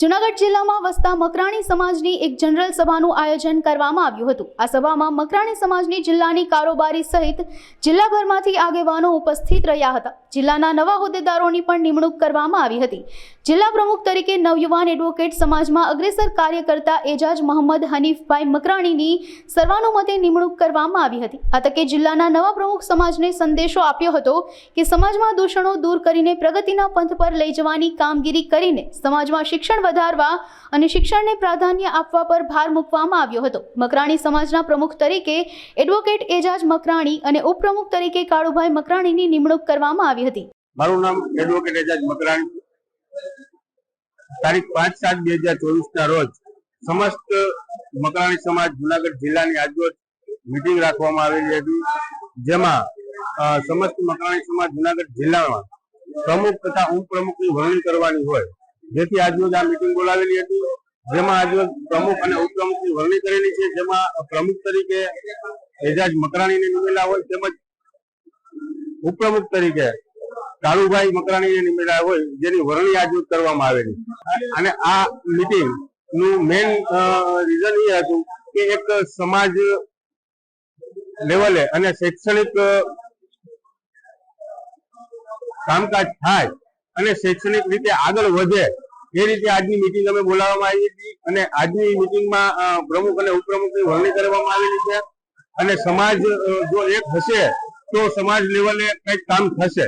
જૂનાગઢ જિલ્લામાં વસતા મકરાણી સમાજની એક જનરલ સભાનું આયોજન કરવામાં આવ્યું હતું. આ સભામાં મકરાણી સમાજની જિલ્લાની કારોબારી સહિત જિલ્લાભરમાંથી આગેવાનો ઉપસ્થિત રહ્યા હતા. જિલ્લાના નવા હોદ્દેદારોની પણ નિમણૂક કરવામાં આવી હતી. જિલ્લા પ્રમુખ તરીકે નવયુવાન એડવોકેટ સમાજમાં અગ્રેસર કાર્ય કરતા એજાજ મોહમ્મદ હનીફભાઈ મકરાણીની સર્વાનુમતે નિમણૂક કરવામાં આવી હતી. આ તકે જિલ્લાના નવા પ્રમુખ સમાજને સંદેશો આપ્યો હતો કે સમાજમાં દૂષણો દૂર કરીને પ્રગતિના પંથ પર લઈ જવાની કામગીરી કરીને સમાજમાં શિક્ષણ વધારવા અને શિક્ષણને પ્રાધાન્ય આપવા પર ભાર મૂકવામાં આવ્યો હતો. મકરાણી સમાજના પ્રમુખ તરીકે એડવોકેટ એજાજ મકરાણી અને ઉપપ્રમુખ તરીકે કાળુભાઈ મકરાણીની નિમણૂક કરવામાં આવી હતી. મારું નામ એડવોકેટ એજાજ મકરાણી. તારીખ પાંચ સાત બે હજાર ચોવીસ ના રોજ સમસ્ત મકરાણી સમાજ જુનાગઢ જિલ્લાની આજરોજ મિટિંગ રાખવામાં આવેલી હતી. જેમાં સમસ્ત મકરાણી સમાજ જુનાગઢ જિલ્લામાં પ્રમુખ તથા ઉપપ્રમુખની વરણી કરવાની હોય. જેથી આજરોજ આ મિટિંગ બોલાવેલી હતી. જેમાં આજરોજ પ્રમુખ અને ઉપપ્રમુખની વરણી કરેલી છે. જેમાં પ્રમુખ તરીકે એજાજ મકરાણીને નિમેલા હોય તેમજ ઉપપ્રમુખ તરીકે કાળુભાઈ મકરાણીને નિમેલા હોય જેની વરણી આજરોજ કરવામાં આવેલી. અને આ મીટિંગનું મેઇન રીઝન એ હતું કે એક સમાજ લેવલે અને શૈક્ષણિક કામકાજ થાય અને શૈક્ષણિક રીતે આગળ વધે એ રીતે આજની મિટિંગ અમે બોલાવવામાં આવી હતી અને આજની મિટિંગમાં પ્રમુખ અને ઉપપ્રમુખની વરણી કરવામાં આવેલી છે. અને સમાજ જો એક હશે, તો સમાજ લેવલે કંઈક કામ થશે.